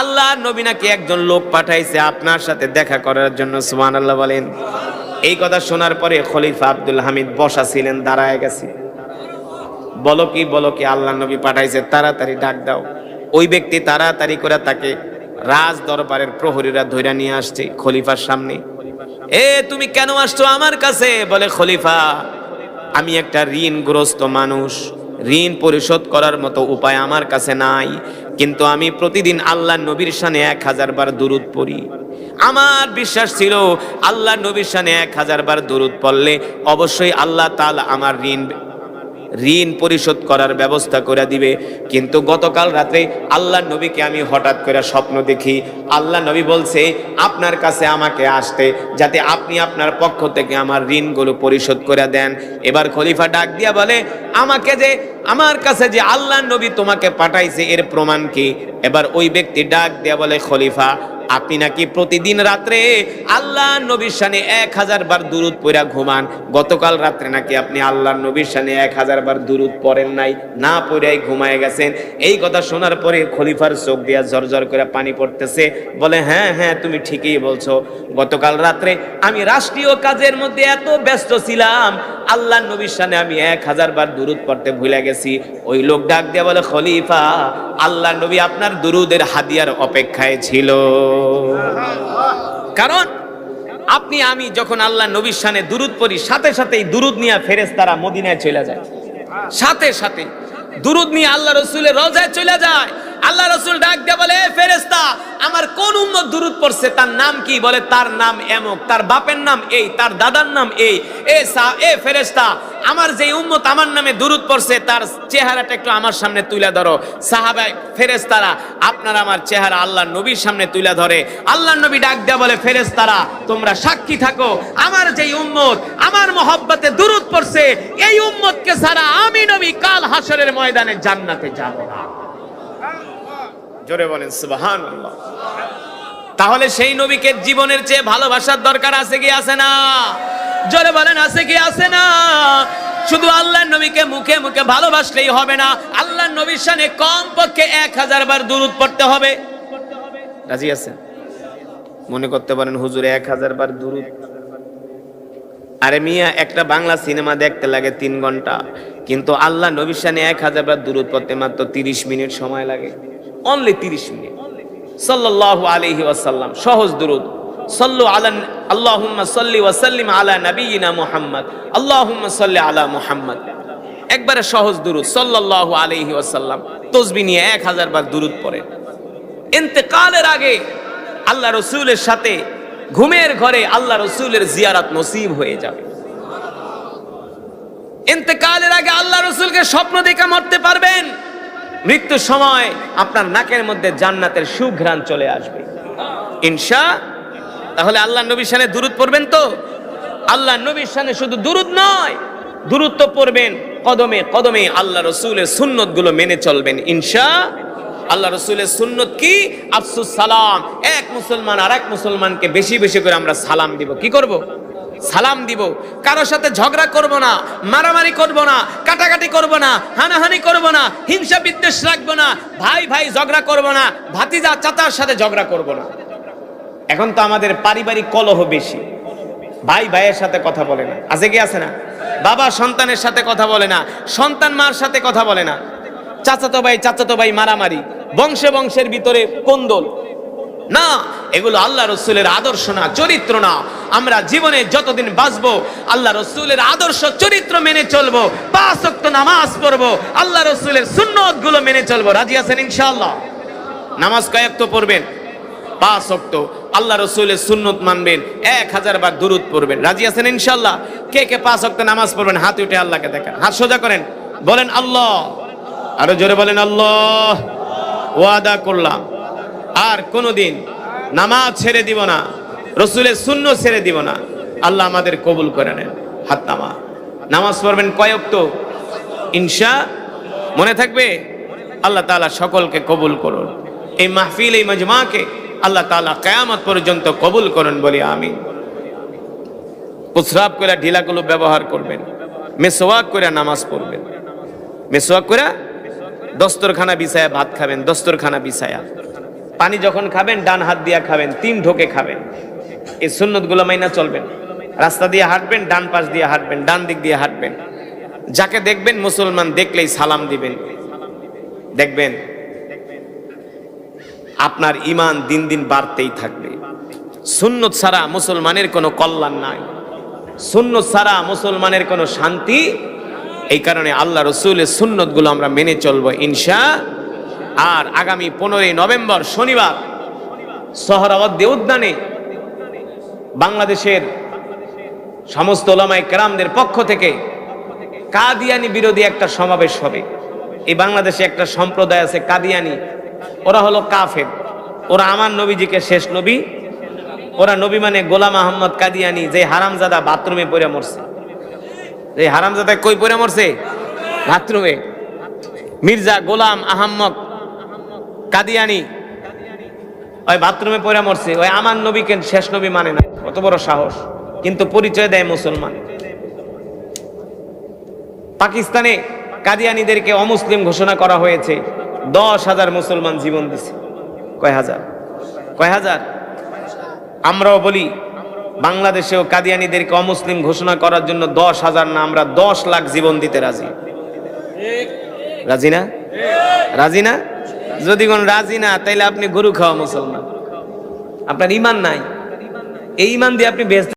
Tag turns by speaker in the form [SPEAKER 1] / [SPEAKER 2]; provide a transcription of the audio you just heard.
[SPEAKER 1] আল্লাহ নবী নাকি একজন লোক পাঠাইছে আপনার সাথে দেখা করার জন্য সুমান আল্লাহ বলেন। এই কথা শোনার পরে খলিফা আব্দুল হামিদ বসা ছিলেন, দাঁড়ায় গেছে। বলো কি বলো কি আল্লাহ নবী পাঠাইছে, তাড়াতাড়ি ডাক দাও। ওই ব্যক্তি তাড়াতাড়ি করে তাকে রাজ দরবারের প্রহরীরা ধইরা নিয়ে আসছে খলিফার সামনে। এ, তুমি কেন আসছো আমার কাছে? বলে খলিফা, আমি একটা ঋণগ্রস্ত মানুষ। ঋণ পরিশোধ করার মতো উপায় আমার কাছে নাই। কিন্তু আমি প্রতিদিন আল্লাহ নবীর সানে এক হাজার বার দুরুদ পড়ি। আমার বিশ্বাস ছিল আল্লাহ নবীর সানে এক হাজার বার দুরুদ পড়লে অবশ্যই আল্লাহ তাল আমার ঋণ ঋণ পরিশোধ করার ব্যবস্থা করে দিবে। কিন্তু গতকাল রাতে আল্লাহ নবীকে আমি হঠাৎ করে স্বপ্ন দেখি। আল্লাহ নবী বলছে, আপনার কাছে আমাকে আসতে, যাতে আপনি আপনার পক্ষ থেকে আমার ঋণগুলো পরিশোধ করে দেন। এবার খলিফা ডাক দিয়া বলে, আমাকে যে, আমার কাছে যে আল্লাহ নবী তোমাকে পাঠাইছে, এর প্রমাণ কি? এবার ওই ব্যক্তি ডাক দিয়া বলে, খলিফা আপনি নাকি প্রতিদিন রাত্রে আল্লাহ নবীর সানে এক হাজার বার দুরুদ পড়া ঘুমান? গতকাল রাত্রে নাকি আপনি আল্লাহ নবীর সানে এক হাজার বার দুরুদ পড়েন নাই, না পড়াই ঘুমায় গেছেন? এই কথা শোনার পরে খলিফার চোখ দিয়া ঝরঝর করে পানি পড়তেছে, বলে হ্যাঁ হ্যাঁ তুমি ঠিকই বলছো। গতকাল রাত্রে আমি রাষ্ট্রীয় কাজের মধ্যে এত ব্যস্ত ছিলাম, আল্লাহ নবীর সানে আমি এক হাজার বার দুরুদ পড়তে ভুলে গেছি। ওই লোক ডাক দিয়ে বলে, খলিফা আল্লাহ নবী আপনার দুরুদের হাদিয়ার অপেক্ষায় ছিল। কারণ আপনি, আমি যখন আল্লাহ নবীর সানে দুরুদ পড়ি, সাথে সাথেই দুরুদ নিয়ে ফেরেস তারা মদিনায় চলে যায়। সাথে সাথে দুরুদ নিয়ে আল্লাহ রসুলের রজায় চলে যায়। আল্লাহ রসুল ডাক দিয়ে বলে ফেরেস্তা আমার কোন উম্মত দূরত পড়ছে? তার নাম কি? বলে, তার নাম এমক, তার বাপের নাম এই, তার দাদার নাম এই। এ সা, এ ফেরেস্তা আমার যে উম্মত আমার নামে দুরুদ পড়ছে, তার চেহারাটা একটু আমার সামনে তুলে ধরো। সাহাবাই ফেরেস্তারা আপনার আমার চেহারা আল্লাহ নবীর সামনে তুলে ধরে। আল্লাহ নবী ডাক দেয়া বলে ফেরেস্তারা তোমরা সাক্ষী থাকো। আমার যে উম্মত আমার মহব্বতে দুরুদ পড়ছে, এই উম্মতকে ছাড়া আমি নবী কাল হাসরের ময়দানে জান্নাতে যাব না। জোরে বলেন সুবাহান তাহলে সেই নবীকে জীবনের চেয়ে ভালোবাসার দরকার আছে কি আছে না? জোরে বলেন, আছে কি আছে না? শুধু আল্লাহ নবীকে মুখে মুখে ভালোবাসলেই হবে না আল্লাহ নবীর সামনে কম পক্ষে এক হাজার বার দুরুদ পড়তে হবে। রাজি আছেন? মনে করতে পারেন, হুজুরে, এক হাজার বার দুরুদ। আরে মিয়া, একটা বাংলা সিনেমা দেখতে লাগে তিন ঘণ্টা, কিন্তু আল্লাহ নবীর সামনে এক হাজার বার দুরুদ পড়তে মাত্র তিরিশ মিনিট সময় লাগে। অনলি তিরিশ মিনিট। সাল্লাল্লাহু আলাইহি ওয়াসাল্লাম, সহজ দুরুদ। সাল্লু আলা আল্লাহুম্মা সাল্লি ওয়া সাল্লিম আলা নাবিয়িনা মুহাম্মদ। আল্লাহুম্মা সাল্লি আলা মুহাম্মদ। একবারে সহজ দুরুদ ওয়াসাল্লাম। তসবিহ নিয়ে এক হাজার বার দুরুদ ইন্তেকালের আগে আল্লাহ রসুলের সাথে ঘুমের ঘরে আল্লাহ রসুলের জিয়ারাত নসিব হয়ে যাবে। ইন্তেকালের আগে আল্লাহ রসুলকে স্বপ্ন দেখে মরতে পারবেন। মৃত্যুর সময় আপনার নাকের মধ্যে জান্নাতের সুঘ্রাণ চলে আসবে। ইনশা, তাহলে আল্লাহ নবীর সানে দুরুদ পড়বেন তো? আল্লাহ নবীর সানে শুধু দুরুদ নয় দূরত্ব পড়বেন কদমে কদমে আল্লাহ রসুলের সুন্নতগুলো মেনে চলবেন। ইনশা, আল্লাহ রসুলের সুন্নত কি? আফসুস সালাম। এক মুসলমান আর এক মুসলমানকে বেশি বেশি করে আমরা সালাম দিব। কি করব? সালাম দিব। কারোর সাথে ঝগড়া করব না, মারামারি করব না, কাটাকাটি করব না, হানাহানি করব না, হিংসা বিদ্বেষ রাখব না, ভাই ভাই ঝগড়া করব না, ভাতিজা চাচার সাথে ঝগড়া করব না। এখন তো আমাদের পারিবারিক কলহ বেশি। ভাই ভাইয়ের সাথে কথা বলে না। আছে কি আছে না? বাবা সন্তানের সাথে কথা বলে না। সন্তান মার সাথে কথা বলে না। চাচাতো ভাই চাচাতো ভাই মারামারি। বংশে বংশের ভিতরে কোন্দল। না এগুলো আল্লাহ রসুলের আদর্শ না, চরিত্র না। আমরা জীবনে যতদিন বাঁচবো, আল্লাহ রসুলের আদর্শ, চরিত্র মেনে চলবো, পাঁচ নামাজ পড়ব, আল্লাহ রসুলের সুন্নতগুলো মেনে চলবো। রাজি আছেন ইনশাআল্লাহ? নামাজ কয়েক তো পড়বেন? পাঁচ অক্ত আল্লাহ রসুলের সুন্নত মানবেন, এক হাজার বার দুরুদ পড়বেন। রাজি আছেন ইনশাল্লাহ কে কে পাঁচ অক্ত নামাজ পড়বেন? হাত উঠে আল্লাহকে দেখেন। হাত সোজা করেন। বলেন আল্লাহ। আরও জোরে বলেন আল্লাহ। ওয়াদা করলাম। আর কোনোদিন নামাজ ছেড়ে দিব না, রসুলের শূন্য ছেড়ে দিব না। আল্লাহ আমাদের কবুল করে নেন। হাত নামা নামাজ পড়বেন কয়ক্ত ইনশা, মনে থাকবে? আল্লাহ তাআলা সকলকে কবুল করুন। এই মাহফিল, এই মজমাকে আল্লাহ তাআলা কেয়ামত পর্যন্ত কবুল করুন বলি আমি প্রস্রাব করে ঢিলাগুলো ব্যবহার করবেন। মেসোয়াক করে নামাজ পড়বেন। মেসোয়াক করে দস্তরখানা বিছায়া ভাত খাবেন, দস্তরখানা বিছায়া। পানি যখন খাবেন, ডান হাত দিয়ে খাবেন, তিন ঢোকে খাবেন। এই সুন্নতগুলো মাইনা চলবেন। রাস্তা দিয়ে হাঁটবেন, ডান পাশ দিয়ে হাঁটবেন, ডান দিক দিয়ে হাঁটবেন। যাকে দেখবেন মুসলমান, দেখলেই সালাম দিবেন। দেখবেন, আপনার ইমান দিন দিন বাড়তেই থাকবে। সুন্নত ছাড়া মুসলমানের কোনো কল্যাণ নাই। সুন্নত ছাড়া মুসলমানের কোনো শান্তি এই কারণে আল্লাহ রসুলের সুন্নতগুলো আমরা মেনে চলবো, ইনশা আর আগামী পনেরোই নভেম্বর শনিবার সহরাওয়াদ্দি উদ্যানে বাংলাদেশের সমস্ত ওলামাই কেরামদের পক্ষ থেকে কাদিয়ানি বিরোধী একটা সমাবেশ হবে। এই বাংলাদেশে একটা সম্প্রদায় আছে কাদিয়ানি। ওরা হলো কাফের। ওরা আমার নবীজিকে শেষ নবী। ওরা নবী মানে গোলাম আহমদ কাদিয়ানি, যে হারামজাদা বাথরুমে পড়ে মরছে। যে হারামজাদা কই পড়ে মরছে? বাথরুমে। মির্জা গোলাম আহম্মদ কাদিয়ানি। ওই বাথরুমে পড়ে মরছে। ওই আমার নবীকে শেষ নবী মানে না? কত বড় সাহস। কিন্তু পরিচয় দেয় মুসলমান। পাকিস্তানে কাদিয়ানিদেরকে অমুসলিম ঘোষণা করা হয়েছে। দশ হাজার মুসলমান জীবন দিছে। কয় হাজার? কয় হাজার? আমরাও বলি, বাংলাদেশেও কাদিয়ানিদেরকে অমুসলিম ঘোষণা করার জন্য দশ হাজার না, আমরা দশ লাখ জীবন দিতে রাজি। রাজি না? রাজি না? যদি কোন রাজি না, তাইলে আপনি গরু খাওয়া মুসলমান। আপনার ইমান নাই। এই ইমান দিয়ে আপনি বেঁচতে